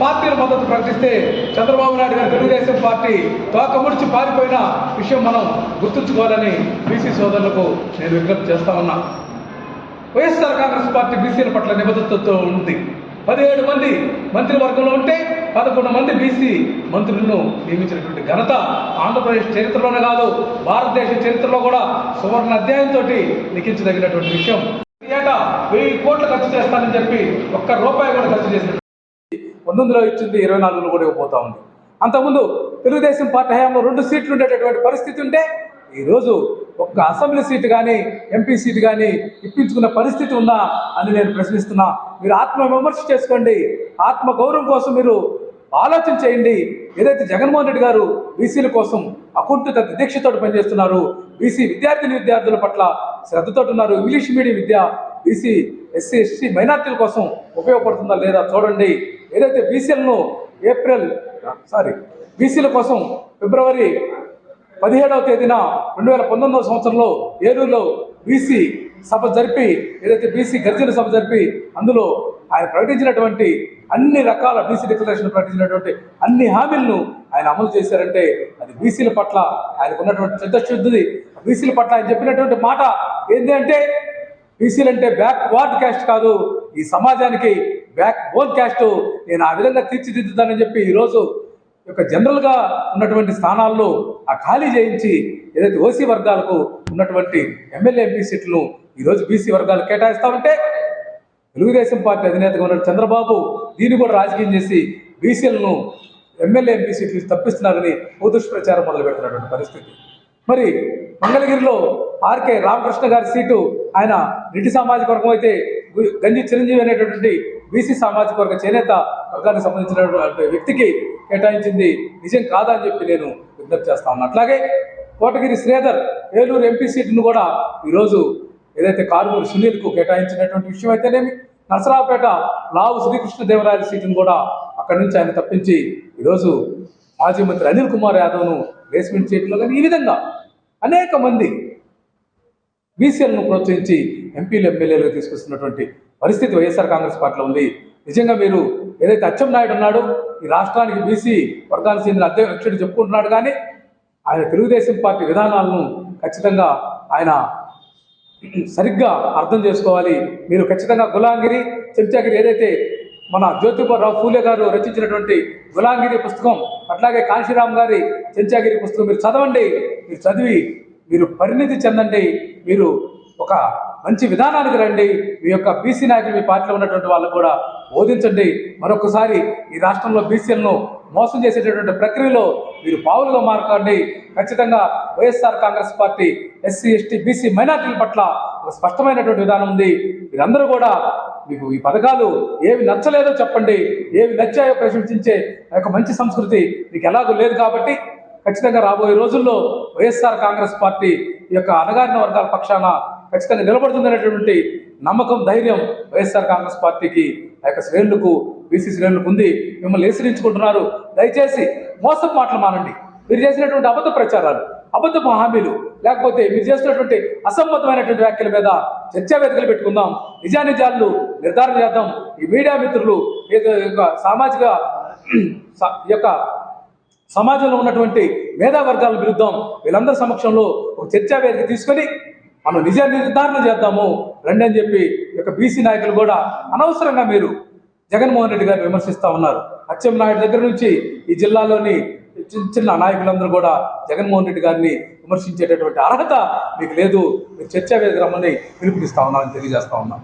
పార్టీల మద్దతు ప్రకటిస్తే చంద్రబాబు నాయుడు గారు తెలుగుదేశం పార్టీ తోక ముడిచి పారిపోయిన విషయం మనం గుర్తుంచుకోవాలని బీసీ సోదరులకు నేను విజ్ఞప్తి చేస్తా ఉన్నా. వైఎస్ఆర్ కాంగ్రెస్ పార్టీ బీసీల పట్ల నిబద్ధతతో ఉంది. పదిహేడు మంది మంత్రివర్గంలో ఉంటే పదకొండు మంది బీసీ మంత్రులను నియమించినటువంటి ఘనత ఆంధ్రప్రదేశ్ చరిత్రలోనే కాదు భారతదేశ చరిత్రలో కూడా సువర్ణ అధ్యాయంతో లిఖించదగినటువంటి విషయం. ఏటా వెయ్యి కోట్లు ఖర్చు చేస్తానని చెప్పి ఒక్క రూపాయి కూడా ఖర్చు చేసిన పంతొమ్మిదిలో ఇచ్చింది ఇరవై నాలుగులో కూడా ఇవ్వబోతా ఉంది. అంతకుముందు తెలుగుదేశం పార్టీ హయాంలో రెండు సీట్లు ఉండేటటువంటి పరిస్థితి ఉంటే ఈరోజు ఒక్క అసెంబ్లీ సీటు కానీ ఎంపీ సీటు కానీ ఇప్పించుకున్న పరిస్థితి ఉందా అని నేను ప్రశ్నిస్తున్నా. మీరు ఆత్మ విమర్శ చేసుకోండి. ఆత్మ గౌరవం కోసం మీరు ఆలోచన చేయండి. ఏదైతే జగన్మోహన్ రెడ్డి గారు బీసీల కోసం అకుంఠిత దీక్షతో పనిచేస్తున్నారు బీసీ విద్యార్థిని విద్యార్థుల పట్ల శ్రద్ధతో ఉన్నారు ఇంగ్లీష్ మీడియం విద్య బీసీ ఎస్సీ ఎస్టీ మైనార్టీల కోసం ఉపయోగపడుతుందా లేదా చూడండి. ఏదైతే బీసీలను ఏప్రిల్ సారీ బీసీల కోసం ఫిబ్రవరి పదిహేడవ తేదీన రెండు వేల పంతొమ్మిదవ సంవత్సరంలో ఏలూరులో బీసీ సభ జరిపి ఏదైతే బీసీ గర్జన సభ జరిపి అందులో ఆయన ప్రకటించినటువంటి అన్ని రకాల బీసీ డిక్లరేషన్ ప్రకటించినటువంటి అన్ని హామీలను ఆయన అమలు చేశారంటే అది బీసీల పట్ల ఆయనకు ఉన్నటువంటి చిత్తశుద్ధి బీసీల పట్ల ఆయన చెప్పినటువంటి మాట ఏంటి అంటే బీసీలు అంటే బ్యాక్ వార్డ్ క్యాస్ట్ కాదు. ఈ సమాజానికి బ్యాక్ బోన్ క్యాస్ట్. నేను ఆ విధంగా తీర్చిదిద్దుతానని చెప్పి ఈరోజు ఈ యొక్క జనరల్గా ఉన్నటువంటి స్థానాల్లో ఆ ఖాళీ చేయించి ఏదైతే ఓసీ వర్గాలకు ఉన్నటువంటి ఎమ్మెల్యే ఎంపీ సీట్లను ఈరోజు బీసీ వర్గాలు కేటాయిస్తా ఉంటే తెలుగుదేశం పార్టీ అధినేతగా ఉన్న చంద్రబాబు దీన్ని కూడా రాజకీయం చేసి బీసీలను ఎమ్మెల్యే ఎంపీ సీట్లు తప్పిస్తున్నారని ఓ దుష్ప్రచారం మొదలు పెడుతున్నటువంటి పరిస్థితి. మరి మంగళగిరిలో ఆర్కే రామకృష్ణ గారి సీటు ఆయన రెడ్డి సామాజిక వర్గం అయితే గంజి చిరంజీవి అనేటటువంటి బీసీ సామాజిక వర్గ చేనేత వర్గానికి సంబంధించినటువంటి వ్యక్తికి కేటాయించింది. నిజం కాదని చెప్పి నేను విజ్ఞప్తి చేస్తా ఉన్నాను అట్లాగే కోటగిరి శ్రీధర్ ఏలూరు ఎంపీ సీటును కూడా ఈరోజు ఏదైతే కారుమూరు సునీల్కు కేటాయించినటువంటి విషయం అయితేనేమి నరసరావుపేట లావు శ్రీకృష్ణదేవరాయల సీటును కూడా అక్కడి నుంచి ఆయన తప్పించి ఈరోజు మాజీ మంత్రి అనిల్ కుమార్ యాదవ్ను బేస్మెంట్ సీట్లో కానీ ఈ విధంగా అనేక మంది బీసీలను ప్రోత్సహించి ఎంపీలు ఎమ్మెల్యేలుగా తీసుకొస్తున్నటువంటి పరిస్థితి వైఎస్ఆర్ కాంగ్రెస్ పార్టీలో ఉంది. నిజంగా మీరు ఏదైతే అచ్చెం నాయుడు ఉన్నాడో ఈ రాష్ట్రానికి బీసీ వర్గానికి చెందిన అధ్యక్షుడు చెప్పుకుంటున్నాడు కానీ ఆయన తెలుగుదేశం పార్టీ విధానాలను ఖచ్చితంగా ఆయన సరిగ్గా అర్థం చేసుకోవాలి. మీరు ఖచ్చితంగా గులాంగిరి చెంచాగిరి ఏదైతే మన జ్యోతిబారావు ఫూలే గారు రచించినటువంటి గులాంగిరి పుస్తకం అట్లాగే కాంశీరామ్ గారి చెంచాగిరి పుస్తకం మీరు చదవండి. మీరు చదివి మీరు పరిణితి చెందండి మీరు ఒక మంచి విధానానికి రండి మీ యొక్క బీసీ నాయకులు మీ పార్టీలో ఉన్నటువంటి వాళ్ళు కూడా బోధించండి మరొకసారి ఈ రాష్ట్రంలో బీసీలను మోసం చేసేటటువంటి ప్రక్రియలో మీరు పావులుగా మారకండి. ఖచ్చితంగా YSR Congress party SC ST BC మైనార్టీల పట్ల ఒక స్పష్టమైనటువంటి విధానం ఉంది. మీరందరూ కూడా మీకు ఈ పథకాలు ఏవి నచ్చలేదో చెప్పండి ఏవి నచ్చాయో ప్రశంసించే ఆ యొక్క మంచి సంస్కృతి మీకు ఎలాగో లేదు కాబట్టి ఖచ్చితంగా రాబోయే రోజుల్లో వైఎస్ఆర్ కాంగ్రెస్ పార్టీ ఈ యొక్క అణగారిన వర్గాల పక్షాన ఖచ్చితంగా నిలబడుతుందనేటువంటి నమ్మకం ధైర్యం వైఎస్ఆర్ కాంగ్రెస్ పార్టీకి ఆ యొక్క శ్రేణులకు బీసీ శ్రేణులకు ఉంది. మిమ్మల్ని హెచ్చరించుకుంటున్నారు దయచేసి మోసం మాటలు మానండి. మీరు చేసినటువంటి అబద్ధ ప్రచారాలు అబద్ధపు హామీలు లేకపోతే మీరు చేసినటువంటి అసంబద్ధమైనటువంటి వ్యాఖ్యల మీద చర్చా వేదికలు పెట్టుకుందాం. నిజానిజాలు నిర్ధారణ చేద్దాం. ఈ మీడియా మిత్రులు ఈ యొక్క సామాజిక స- ఈ యొక్క సమాజంలో ఉన్నటువంటి మేధా వర్గాల విరుద్ధం వీళ్ళందరి సమక్షంలో ఒక చర్చా వేదిక తీసుకొని మనం నిజాన్ని నిర్ధారణ చేద్దాము రండి అని చెప్పి ఈ యొక్క బీసీ నాయకులు కూడా అనవసరంగా మీరు జగన్మోహన్ రెడ్డి గారిని విమర్శిస్తూ ఉన్నారు. అచ్చెం నాయుడు దగ్గర నుంచి ఈ జిల్లాలోని చిన్న చిన్న నాయకులందరూ కూడా జగన్మోహన్ రెడ్డి గారిని విమర్శించేటటువంటి అర్హత మీకు లేదు. మీరు చర్చా వేదిక రమ్మని పిలుపునిస్తా ఉన్నామని తెలియజేస్తా ఉన్నాం.